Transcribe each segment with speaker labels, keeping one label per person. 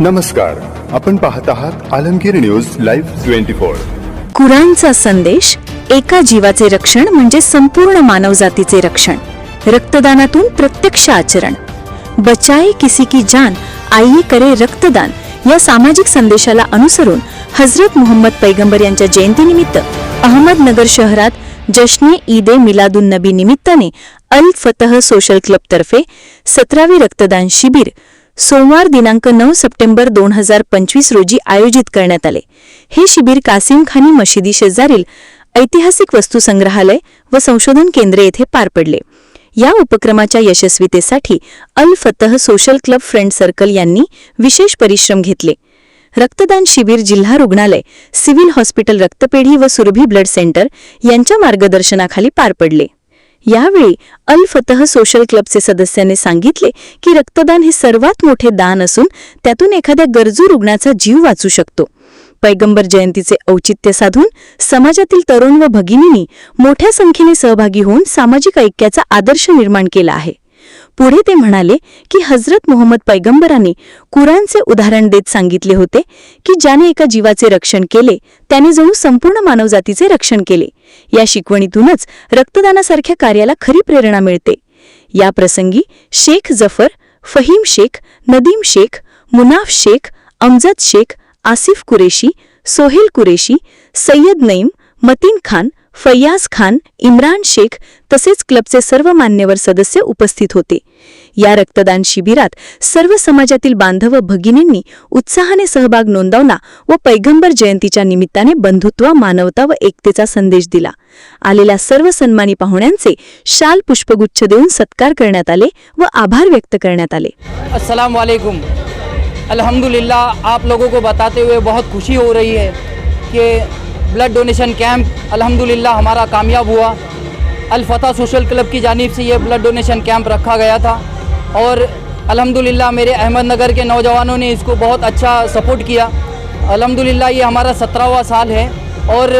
Speaker 1: नमस्कार आपण पाहत आहात Alamgir news live twenty four.
Speaker 2: कुराणचा संदेश एका जीवाचे रक्षण म्हणजे संपूर्ण मानवजातीचे रक्षण. रक्तदानातून प्रत्यक्ष आचरण. बचाए किसी की जान आई करे रक्तदान या सामाजिक संदेशाला अनुसरून हजरत मोहम्मद पैगंबर यांच्या जयंतीनिमित्त अहमदनगर शहरात जश्ने ईद ए मिलादुन नबी निमित्ताने अल फतह सोशल क्लब तर्फे सतरावे रक्तदान शिबिर सोमवार दिनांक नऊ सप्टेंबर दोन हजार पंचवीस रोजी आयोजित करण्यात आले. हे शिबिर कासिम खानी मशिदी शेजारील ऐतिहासिक वस्तू संग्रहालय व संशोधन केंद्र येथे पार पडले. या उपक्रमाच्या यशस्वीतेसाठी अल फतह सोशल क्लब फ्रेंड सर्कल यांनी विशेष परिश्रम घेतले. रक्तदान शिबिर जिल्हा रुग्णालय सिव्हिल हॉस्पिटल रक्तपेढी व सुरभी ब्लड सेंटर यांच्या मार्गदर्शनाखाली पार पडले. यावेळी अल फतह सोशल क्लबचे सदस्यांनी सांगितले की रक्तदान हे सर्वात मोठे दान असून त्यातून एखाद्या गरजू रुग्णाचा जीव वाचू शकतो. पैगंबर जयंतीचे औचित्य साधून समाजातील तरुण व भगिनींनी मोठ्या संख्येने सहभागी होऊन सामाजिक ऐक्याचा आदर्श निर्माण केला आहे. पुढे ते म्हणाले की हजरत मोहम्मद पैगंबराने कुराणचे उदाहरण देत सांगितले होते की ज्याने एका जीवाचे रक्षण केले त्याने जणू संपूर्ण मानवजातीचे रक्षण केले. या शिकवणीतूनच रक्तदानासारख्या कार्याला खरी प्रेरणा मिळते. या प्रसंगी शेख जफर फहीम शेख नदीम शेख मुनाफ शेख अमजद शेख आसिफ कुरेशी सोहेल कुरेशी सय्यद नईम मतीन खान फय्याज खान इम्रान शेख तसेच क्लबचे सर्व मान्यवर सदस्य उपस्थित होते. या रक्तदान शिबिरात सर्व समाजातील बांधव भगिनींनी उत्साहाने सहभाग नोंदवला व पैगंबर जयंतीच्या निमित्ताने बंधुत्व मानवता व एकतेचा संदेश दिला. आलेल्या सर्व सन्मानी पाहुण्यांचे शाल पुष्पगुच्छ देऊन सत्कार करण्यात आले व आभार व्यक्त करण्यात आले.
Speaker 3: अस्सलाम वालेकुम अल्हम्दुलिल्लाह आप लोगों को बताते हुए बहुत खुशी हो रही है कि ब्लड डोनेशन कैंप, अल्हम्दुलिल्लाह हमारा कामयाब हुआ। अलफतह सोशल क्लब की जानिब से ये ब्लड डोनेशन कैंप रखा गया था। और अल्हम्दुलिल्लाह मेरे अहमदनगर के नौजवानों ने इसको बहुत अच्छा सपोर्ट किया। अल्हम्दुलिल्लाह ये हमारा सत्रहवा साल है और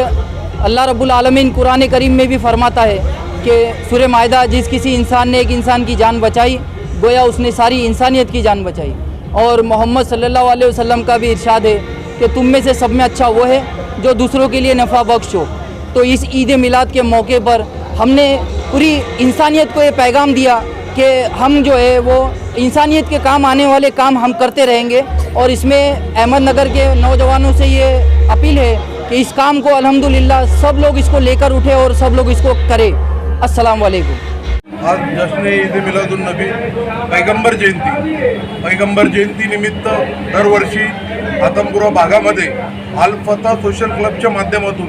Speaker 3: अल्लाह रब्बुल आलमीन कुरान करीम में भी फरमाता है कि सुर मायदा जिस किसी इंसान ने एक इंसान की जान बचाई, गोया उसने सारी इंसानियत की जान बचाई। और मोहम्मद अलैहि वसल्लम का भी इरशाद है कि तुम में से सब में अच्छा वो है जो दूसरों के लिए नफ़ा बख्श हो। तो इस ईद मिलाद के मौके पर हमने पूरी इंसानियत को ये पैगाम दिया कि हम जो है वो इंसानियत के काम आने वाले काम हम करते रहेंगे और इसमें अहमदनगर के नौजवानों से ये अपील है कि इस काम को अल्हम्दुलिल्लाह सब लोग इसको लेकर उठे और सब लोग इसको करें। अस्सलाम वालेकुम।
Speaker 4: आज जश्न ईद मिलादुन नबी, पैगंबर जयंती। पैगंबर जयंती निमित्त दरवर्षी आदमपुरा भागामध्ये अल्फता सोशल क्लबच्या माध्यमातून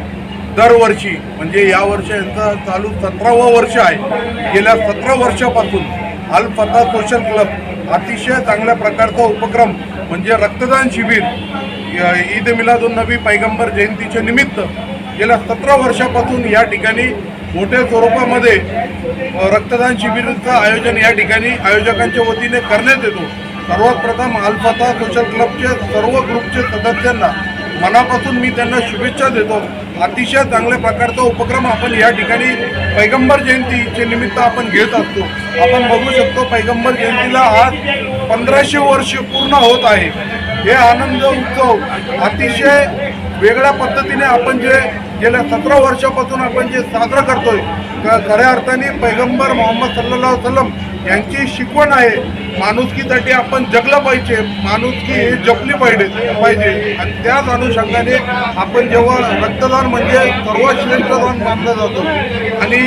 Speaker 4: दरवर्षी म्हणजे या वर्ष यांचं चालू सतरावं वर्ष आहे. गेल्या सतरा वर्षापासून अल्फता सोशल क्लब अतिशय चांगल्या प्रकारचा उपक्रम म्हणजे रक्तदान शिबिर य- ईद मिलादुन नबी पैगंबर जयंतीच्या निमित्त गेल्या सतरा वर्षापासून या ठिकाणी मोठ्या स्वरूपामध्ये रक्तदान शिबिरचं आयोजन या ठिकाणी आयोजकांच्या वतीने करण्यात येतो. सर्वात प्रथम अल्फता सोशल क्लबचे सर्व ग्रुपचे सदस्यांना मनापासून मी त्यांना शुभेच्छा देतो. अतिशय चांगल्या प्रकारचा उपक्रम आपण या ठिकाणी पैगंबर जयंतीचे निमित्त आपण घेत असतो. आपण बघू शकतो पैगंबर जयंतीला आज पंधराशे वर्ष पूर्ण होत आहे. हे आनंद उत्सव अतिशय वेगळ्या पद्धतीने आपण जे गेल्या सतरा वर्षापासून आपण जे साजरा करतोय खऱ्या अर्थाने पैगंबर मोहम्मद सल्ला वसलम यांची शिकवण आहे माणुसकीसाठी आपण जगलं पाहिजे माणुसकी हे जपली पाहिजे पाहिजे. आणि त्याच अनुषंगाने आपण जेव्हा रक्तदान म्हणजे सर्वात श्रेष्ठ दान मानलं जातो. आणि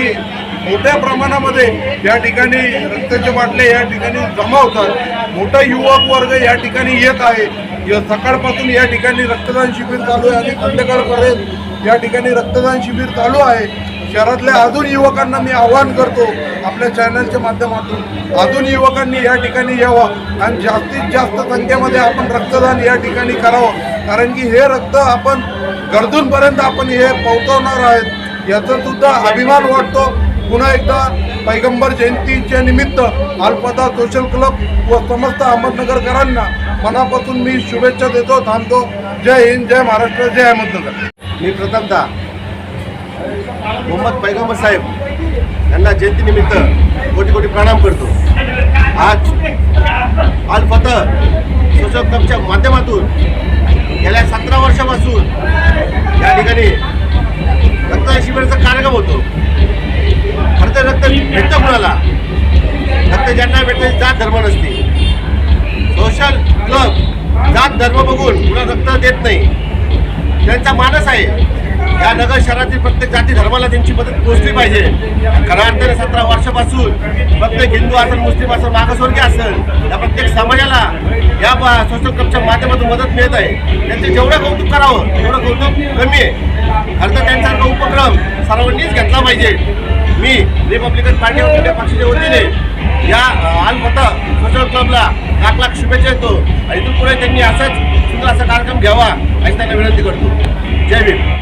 Speaker 4: मोठ्या प्रमाणामध्ये या ठिकाणी रक्ताचे बाटले या ठिकाणी जमा होतात. मोठा युवक वर्ग या ठिकाणी येत आहे. सकाळपासून या ठिकाणी रक्तदान शिबिर चालू आहे. आणि संध्याकाळपर्यंत या ठिकाणी रक्तदान शिबिर चालू आहे. शहरातल्या अजून युवकांना मी आवाहन करतो आपल्या चॅनलच्या माध्यमातून. अजून युवकांनी या ठिकाणी यावं आणि जास्तीत जास्त संख्येमध्ये आपण रक्तदान या ठिकाणी करावं. कारण की हे रक्त आपण गरजूंपर्यंत आपण हे पोहोचवणार आहेत. याचा सुद्धा अभिमान वाटतो. पुन्हा एकदा पैगंबर जयंतीच्या निमित्त अल्पदा सोशल क्लब व समस्त अहमदनगरकरांना मनापासून मी शुभेच्छा देतो थांबतो. जय हिंद जय महाराष्ट्र जय अहमदनगर.
Speaker 5: मी प्रथमतः मोहम्मद पैगंबर साहेब यांना जयंतीनिमित्त धर्म नसते सोशल क्लब जात धर्म बघून कुणा रक्त देत नाही. त्यांचा मानस आहे. या नगर शहरातील प्रत्येक जाती धर्माला त्यांची मदत पोचली पाहिजे. खऱ्या अर्थाने सतरा वर्षापासून प्रत्येक हिंदू असेल मुस्लिम असेल मागासवर्गीय असेल या प्रत्येक समाजाला सोशल क्लबच्या माध्यमातून मदत मिळत आहे. त्यांचे जेवढं कौतुक करावं तेवढं कौतुक कमी आहे. खरं तर त्यांचा उपक्रम सर्वांनीच घेतला पाहिजे. मी रिपब्लिकन पार्टी ऑफ पक्षाच्या वतीने या आल फता सोशल क्लबला लाख लाख शुभेच्छा देतो. आणि इथून पुढे त्यांनी असाच सुंदर असा कार्यक्रम घ्यावा अशी त्यांना विनंती करतो. जय भीम.